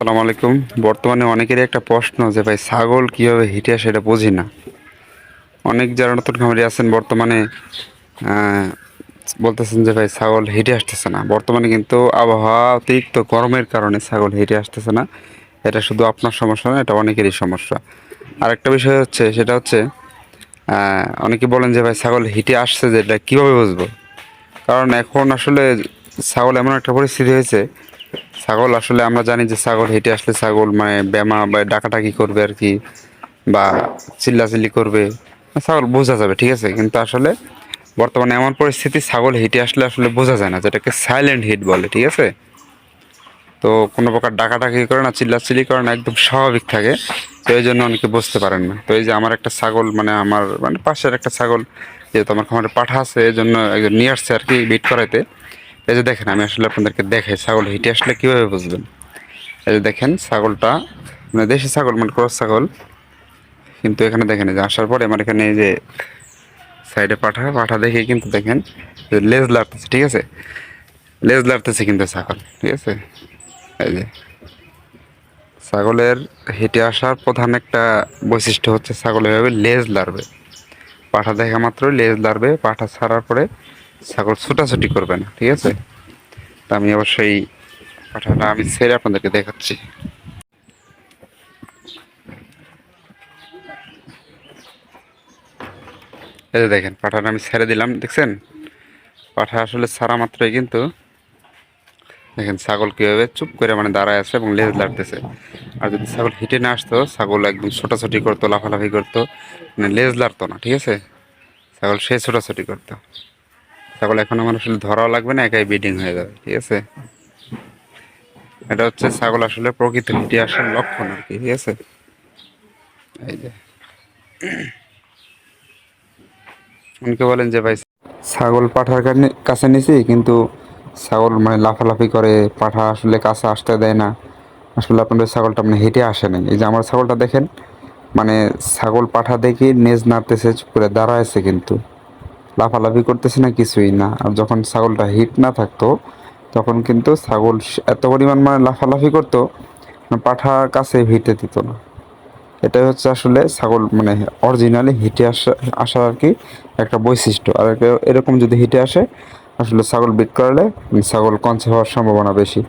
সালাম আলাইকুম। বর্তমানে অনেকেরই একটা প্রশ্ন যে, ভাই, ছাগল কীভাবে হিটে আসে এটা বুঝি না। অনেক যারা নতুন খামারি আছেন, বর্তমানে বলতেছেন যে, ভাই, ছাগল হিটে আসতেছে না। বর্তমানে কিন্তু আবহাওয়া অতিরিক্ত গরমের কারণে ছাগল হিটে আসতেছে না। এটা শুধু আপনার সমস্যা না, এটা অনেকেরই সমস্যা। আরেকটা বিষয় হচ্ছে, সেটা হচ্ছে অনেকে বলেন যে, ভাই, ছাগল হিটে আসছে যে, এটা কীভাবে বুঝব? কারণ এখন আসলে ছাগল এমন একটা পরিস্থিতি হয়েছে ছাগল আসলে আমরা জানি যে ছাগল হেঁটে আসলে ছাগল মানে ব্যামা বা ডাকাটাকি করবে আর কি, বা চিল্লাচিল্লি করবে, ছাগল বোঝা যাবে, ঠিক আছে? কিন্তু আসলে বর্তমানে এমন পরিস্থিতি, ছাগল হেঁটে আসলে আসলে বোঝা যায় না, যেটাকে সাইলেন্ট হিট বলে, ঠিক আছে? তো কোনো প্রকার ডাকাটাকি করে না, চিল্লাচিল্লি করে না, একদম স্বাভাবিক থাকে, তো এই জন্য অনেকে বুঝতে পারেন না। তো এই যে আমার একটা ছাগল মানে আমার মানে পাশের একটা ছাগল, যেহেতু আমার খামারে পাঠা আছে, এই জন্য একজন নিয়ে আসছে আর কি বিট করাইতে। এই যে দেখেন, আমি আসলে আপনাদেরকে দেখাই ছাগল হিটে আসলে কীভাবে বুঝবেন? এই যে দেখেন, ছাগলটা মানে দেশি ছাগল মানে ক্রস ছাগল। কিন্তু এখানে দেখেন যে আসার পরে আমার এখানে এই যে সাইডে পাঠা পাঠা দেখে কিন্তু দেখেন লেজ লাগতেছে ঠিক আছে? লেজ লাগতেছে কিন্তু ছাগল, ঠিক আছে? এই যে ছাগলের হেঁটে আসার প্রধান একটা বৈশিষ্ট্য হচ্ছে ছাগল এভাবে লেজ লাড়বে। পাঠা দেখা মাত্র লেজ লাড়বে, পাঠা ছাড়ার পরে ছাগল ছোটাছুটি করবে না, ঠিক আছে? তা আমি অবশ্যই পাঠাটা আমি ছেড়ে আপনাদেরকে দেখাচ্ছি। এই দেখেন, পাঠাটা আমি ছেড়ে দিলাম, দেখছেন? পাঠা আসলে ছাড়া মাত্রই কিন্তু দেখেন ছাগল কীভাবে চুপ করে মানে দাঁড়ায় আছে এবং লেজ লাড়তেছে। আর যদি ছাগল হিটে না আসতো, ছাগল একদম ছোটাছুটি করতো, লাফালাফি করতো মানে লেজ লাড়তো না, ঠিক আছে? ছাগল সে ছোটাছুটি করতো। ছাগল এখন আমার আসলে ধরাও লাগবে না, একাই ব্রিডিং হয়ে যাবে, ঠিক আছে? এটা হচ্ছে ছাগল আসলে প্রকৃত হিটে আসার লক্ষণ আর কি, ঠিক আছে? এই যে। অনেকে বলেন যে, ভাই, ছাগল পাঠার কাছে নিছি, কিন্তু ছাগল মানে লাফালাফি করে, পাঠা আসলে কাছে আসতে দেয় না। আসলে আপনাদের ছাগলটা মানে হেঁটে আসে নাই। এই যে আমার ছাগলটা দেখেন মানে ছাগল পাঠা দেখি নেজ নাড়তেছে করে দাঁড়ায়ছে কিন্তু। লাফালাফি করতেছে না, কিছুই না। আর যখন ছাগলটা হিট না থাকতো, তখন কিন্তু ছাগল এত পরিমাণ মানে লাফালাফি করতো মানে পাঠার কাছে হিটে দিত না। এটাই হচ্ছে আসলে ছাগল মানে অরিজিনালি হিটে আসা, আসার আর কি একটা বৈশিষ্ট্য। আর এরকম যদি হিটে আসে, আসলে ছাগল বিট করলে, ছাগল কনসে হওয়ার সম্ভাবনা বেশি।